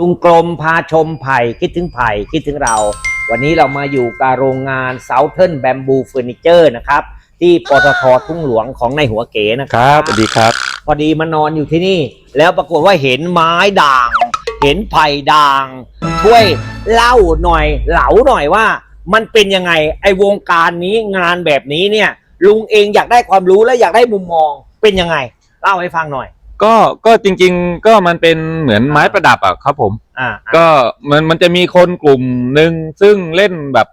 ลุงกลมพาชมไผ่คิดถึงไผ่คิดถึงเรา วันนี้เรามาอยู่กับโรงงาน Southern Bamboo Furniture นะครับ ที่ปตททุ่งหลวงของในหัวเก๋นะคครับรับสวัสดีครับ พอดีมานอนอยู่ที่นี่ แล้วปรากฏว่าเห็นไม้ด่าง เห็นไผ่ด่าง ช่วยเล่าหน่อยเหลาหน่อยว่า มันเป็นยังไงไอ้วงการนี้งานแบบนี้เนี่ย ลุงเองอยากได้ความรู้และอยากได้มุมมองเป็นยังไง เล่าให้ฟังหน่อย ก็ก็จริง ๆ ก็มันเป็นเหมือนไม้ประดับอะครับผม อ่าก็มันมันจะมีคนกลุ่มหนึ่งซึ่งเล่นแบบ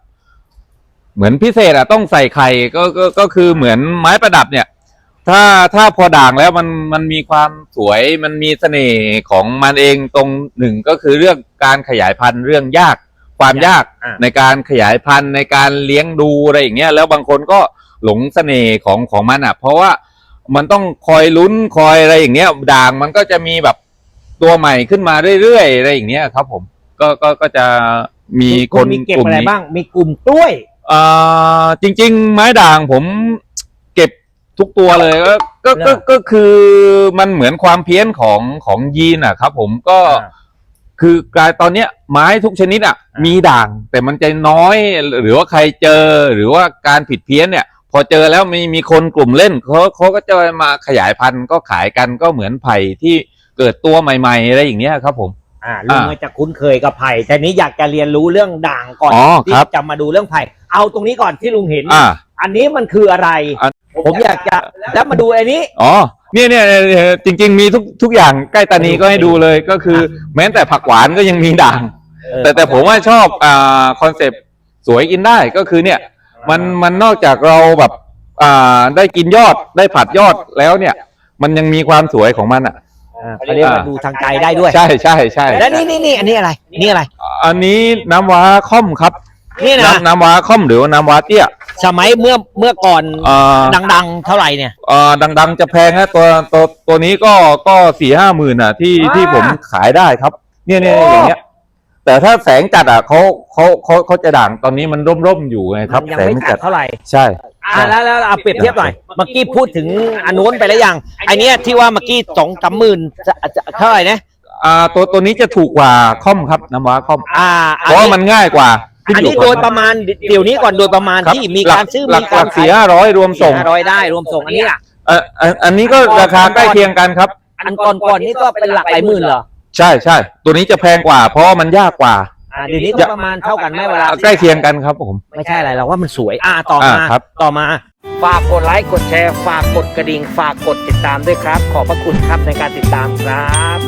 เหมือนพิเศษอะต้องใส่ไข่ก็ก็ก็คือเหมือนไม้ประดับเนี่ย ถ้าถ้าพอด่างแล้วมันมันมีความสวยมันมีเสน่ห์ของมันเองตรงหนึ่งก็คือเรื่องการขยายพันธุ์เรื่องยากความยากอ่าในการขยายพันธุ์ในการเลี้ยงดูอะไรอย่างเงี้ยแล้วบางคนก็หลงเสน่ห์ของของมันอะ เพราะว่า มันต้องคอยลุ้นคอยอะไรอย่างเงี้ย ด่างมันก็จะมีแบบตัวใหม่ขึ้นมาเรื่อยๆอะไรอย่างเงี้ยครับ ผม ก็ก็ก็จะมีคนมีเก็บกลุ่มอะไรนี้บ้าง มีกลุ่มกล้วยอ่าจริง ๆ ไม้ด่างผมเก็บทุกตัวเลยก็ก็ก็เหรอก็คือมันเหมือนความเพี้ยนของของยีนอะครับ ผมก็อ่าคือกลายตอนเนี้ยไม้ทุกชนิดอะอ่ามีมีด่าง แต่มันจะน้อยหรือว่าใครเจอหรือว่าการผิดเพี้ยนเนี่ย พอเจอแล้วมีมีคนกลุ่มเล่นเขาเขาก็จะมาขยายพันธุ์ก็ขายกันก็เหมือนไผ่ที่เกิดตัวใหม่ๆอะไรอย่างเงี้ยครับผม อ่าลุงอ่าจะคุ้นเคยกับไผ่แต่นี้อยากจะเรียนรู้เรื่องด่างก่อนอ๋อที่ครับ จะมาดูเรื่องไผ่เอาตรงนี้ก่อนที่ลุงเห็น อ่า อันนี้มันคืออะไร อัน ผมอยากจะแล้วมาดูอันนี้ อ๋อเนี่ยเนี่ยเนี่ยจริง ๆ มีทุกทุกอย่างใกล้ตานีก็ให้ดูเลยก็คือ แม้แต่ผักหวานก็ยังมีด่าง แต่แต่ผมว่าชอบอ่าคอนเซปต์สวยกินได้ก็คือเนี่ย มันมันนอกจากเราแบบ อ่าได้กินยอดได้ผัดยอดแล้วเนี่ย มันยังมีความสวยของมันอะ อ่าเขาเรียกว่าอ่าดูทางไกลได้ด้วย ใช่ใช่ใช่แล้วนี่นี่นี่อันนี้อะไร นี่อะไร อันนี้น้ำว้าค่อมครับนี่นะน้ำน้ำว้าค่อมหรือว่าน้ำว้าเตี้ยสมัยเมื่อเมื่อก่อนอ่าดังๆ เท่าไหร่เนี่ย อ่าดัง ๆ จะแพงนะตัวตัวตัวนี้ก็ก็สี่ห้าหมื่นอะ ที่อ่าที่ผมขายได้ครับ เนี่ยเนี่ยโอ้อย่างเงี้ย แต่ถ้าแสงจัดอะเขาเขาเขาเขาจะด่างตอนนี้มันร่มร่มๆอยู่ไงครับ มันยังแสงไม่ไม่จัจัดดเท่าไหร่ ใช่ อ่าแล้วแล้วเอาเปรียบเทียบหน่อย เมื่อกี้พูดถึงอันนู้นไปแล้วยังไอเนี้ยที่ว่าเมื่อกี้สองสามหมื่นจะจะเท่าไหร่นะอ่าตัวตัวนี้จะถูกกว่าค่อมครับน้ำว้าค่อมอ่าเพราะว่ามันง่ายกว่าขึ้อันยู่นี้กับโดยประมาณเดี๋ยวนี้ก่อนโดยประมาณครับที่มีหลัการซื้อหลัมีกหกาลัรกสี่ห้าร้อยรวมส่งห้าร้อยได้รวมส่งอันนี้อะ เอ่ออันอันนี้ก็ราคาใกล้เคียงกันครับ อันก่อนก่อนๆนี่ก็เป็นหลักหลายหมื่นเหรอ ใช่ใช่ตัวนี้จะแพงกว่า เพราะว่ามันยากกว่า อ่าเดี๋ยวนี้ก็ประมาณเท่ากันไหมเวลา ใกล้เคียงกันครับผม ไม่ใช่อะไรเราว่ามันสวยอ่าต่อมาอ่าครับ ต่อมา ฝากกดไลค์กดแชร์ฝากกดกระดิ่ง ฝากกดติดตามด้วยครับ ขอบพระคุณครับในการติดตามครับ